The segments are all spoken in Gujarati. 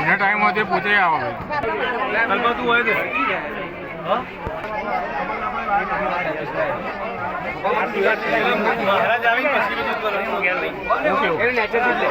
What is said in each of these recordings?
એના ટાઈમ હોતે પૂછે આવે. કલબાતું હોય છે મહારાજ આવી પછી ઘેર લઈ પંખો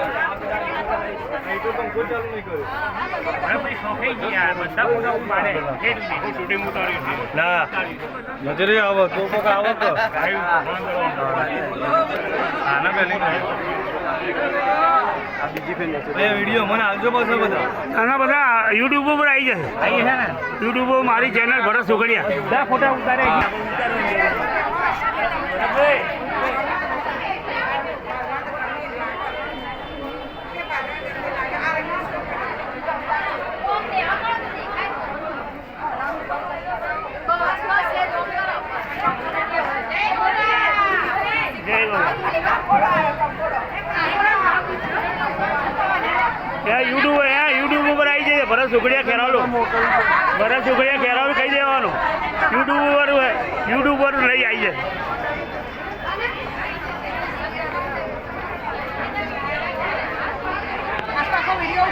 ના. નજરે આવો તો કોક આવો વીડિયો મને આવજો પાછો બધા. આના બધા યુટ્યુબ ઉપર આવી જશે. યુટ્યુબ ઉપર મારી ચેનલ ભરત સુખડિયા ફોટા ઉતારે. યુટ્યુબ હે યુટ્યુબ ઉપર આવી જશે ભરત સુખડિયા ખેરાલુ. ભરત સુખડિયા ખેરાલુ કહી દેવાનું. યુટ્યુબ ઉપર યુટ્યુબ પર લઈ આવી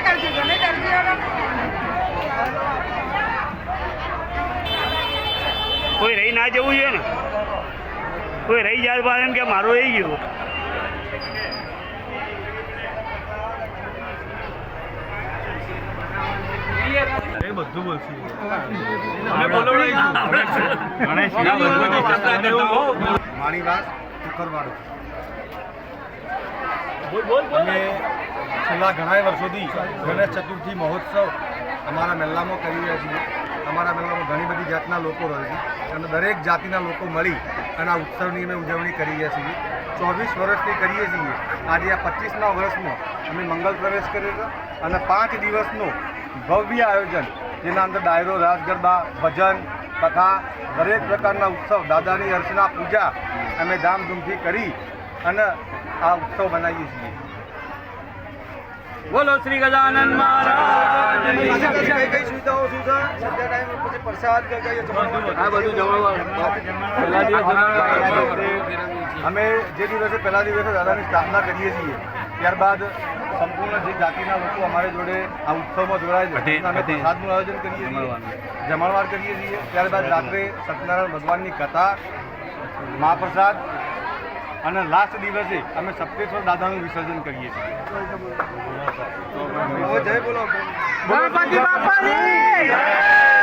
કરજો કોઈ રહી ના જવું જોઈએ ને. કોઈ રહી જાય પાછળ કે મારું રહી ગયું. બધું બોલશું. અમે વાત માણીવાસ કુકરવાડો અમે છેલ્લા ઘણા વર્ષોથી ગણેશ ચતુર્થી મહોત્સવ અમારા મેલ્લામાં કરી રહ્યા છીએ. અમારા મહેલામાં ઘણી બધી જાતના લોકો રહે છે અને દરેક જાતિના લોકો મળી અને આ ઉત્સવની અમે ઉજવણી કરી રહ્યા છીએ. ચોવીસ વર્ષથી કરીએ છીએ. આજે આ પચીસમા વર્ષમાં અમે મંગલ પ્રવેશ કર્યો છે અને પાંચ દિવસનું ભવ્ય આયોજન, જેના અંદર ડાયરો રાસ ગરબા ભજન તથા દરેક પ્રકારના ઉત્સવ, દાદાની અર્ચના, પૂજા અમે ધામધૂમથી કરી અને આ ઉત્સવ બનાવીએ છીએ. બોલો શ્રી ગજાનંદ મહારાજ. અમે જે દિવસે પહેલા દિવસે દાદાની સ્થાપના કરીએ છીએ ત્યારબાદ સંપૂર્ણ જે જાતિના લોકો અમારી જોડે આ ઉત્સવમાં જોડાય છે. અમે પ્રસાદનું આયોજન કરીએ છીએ જમણવાર કરીએ છીએ. ત્યારબાદ રાત્રે સત્યનારાયણ ભગવાનની કથા મહાપ્રસાદ અને લાસ્ટ દિવસે અમે સપ્તેશ્વર દાદાનું વિસર્જન કરીએ છીએ. જય બોલો. ગણપતિ બાપાની!